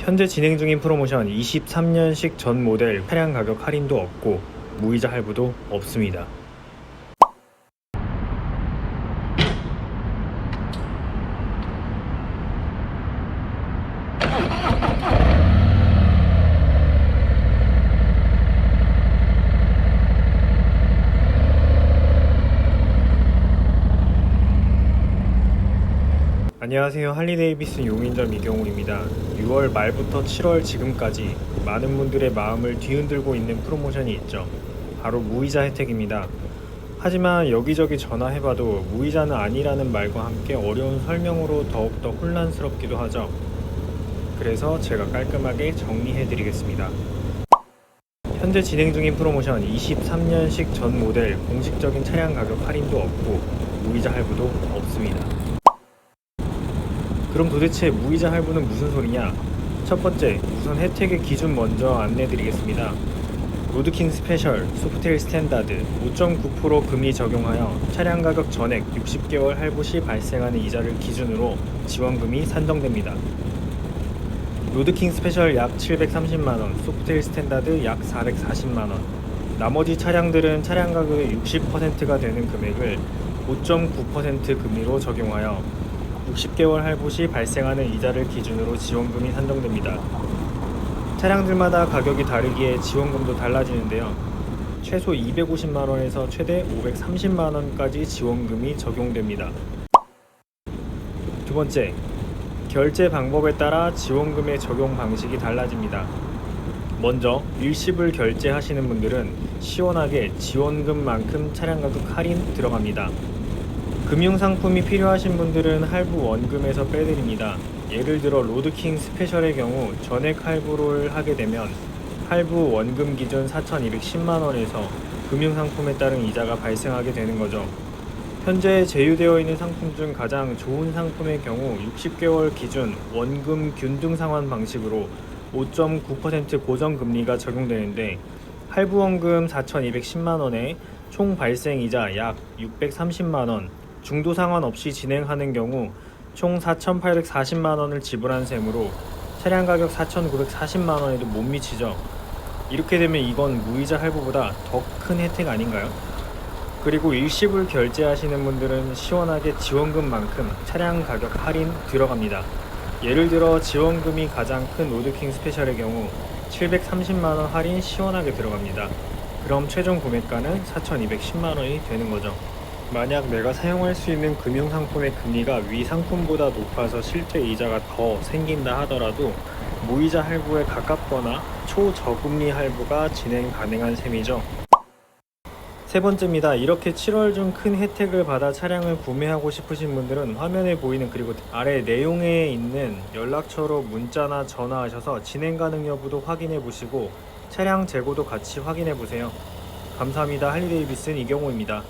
현재 진행 중인 프로모션 23년식 전 모델 차량 가격 할인도 없고 무이자 할부도 없습니다. 안녕하세요. 할리데이비슨 용인점 이경훈입니다. 6월 말부터 7월 지금까지 많은 분들의 마음을 뒤흔들고 있는 프로모션이 있죠. 바로 무이자 혜택입니다. 하지만 여기저기 전화해봐도 무이자는 아니라는 말과 함께 어려운 설명으로 더욱더 혼란스럽기도 하죠. 그래서 제가 깔끔하게 정리해드리겠습니다. 현재 진행 중인 프로모션 23년식 전 모델 공식적인 차량 가격 할인도 없고 무이자 할부도 없습니다. 그럼 도대체 무이자 할부는 무슨 소리냐? 첫 번째, 우선 혜택의 기준 먼저 안내 드리겠습니다. 로드킹 스페셜, 소프트웨어 스탠다드 5.9% 금리 적용하여 차량 가격 전액 60개월 할부 시 발생하는 이자를 기준으로 지원금이 산정됩니다. 로드킹 스페셜 약 730만원, 소프트웨어 스탠다드 약 440만원. 나머지 차량들은 차량 가격의 60%가 되는 금액을 5.9% 금리로 적용하여 60개월 할부 시 발생하는 이자를 기준으로 지원금이 산정됩니다. 차량들마다 가격이 다르기에 지원금도 달라지는데요. 최소 250만 원에서 최대 530만 원까지 지원금이 적용됩니다. 두 번째, 결제 방법에 따라 지원금의 적용 방식이 달라집니다. 먼저 일시불 결제하시는 분들은 시원하게 지원금만큼 차량 가격 할인 들어갑니다. 금융상품이 필요하신 분들은 할부 원금에서 빼드립니다. 예를 들어 로드킹 스페셜의 경우 전액 할부를 하게 되면 할부 원금 기준 4,210만원에서 금융상품에 따른 이자가 발생하게 되는 거죠. 현재 제휴되어 있는 상품 중 가장 좋은 상품의 경우 60개월 기준 원금 균등 상환 방식으로 5.9% 고정금리가 적용되는데 할부 원금 4,210만원에 총 발생 이자 약 630만원, 중도 상환 없이 진행하는 경우 총 4,840만 원을 지불한 셈으로 차량 가격 4,940만 원에도 못 미치죠. 이렇게 되면 이건 무이자 할부보다 더 큰 혜택 아닌가요? 그리고 일시불 결제하시는 분들은 시원하게 지원금만큼 차량 가격 할인 들어갑니다. 예를 들어 지원금이 가장 큰 로드킹 스페셜의 경우 730만 원 할인 시원하게 들어갑니다. 그럼 최종 구매가는 4,210만 원이 되는 거죠. 만약 내가 사용할 수 있는 금융상품의 금리가 위 상품보다 높아서 실제 이자가 더 생긴다 하더라도 무이자 할부에 가깝거나 초저금리 할부가 진행 가능한 셈이죠. 세 번째입니다. 이렇게 7월 중 큰 혜택을 받아 차량을 구매하고 싶으신 분들은 화면에 보이는 그리고 아래 내용에 있는 연락처로 문자나 전화하셔서 진행 가능 여부도 확인해 보시고 차량 재고도 같이 확인해 보세요. 감사합니다. 할리데이비슨 이경호입니다.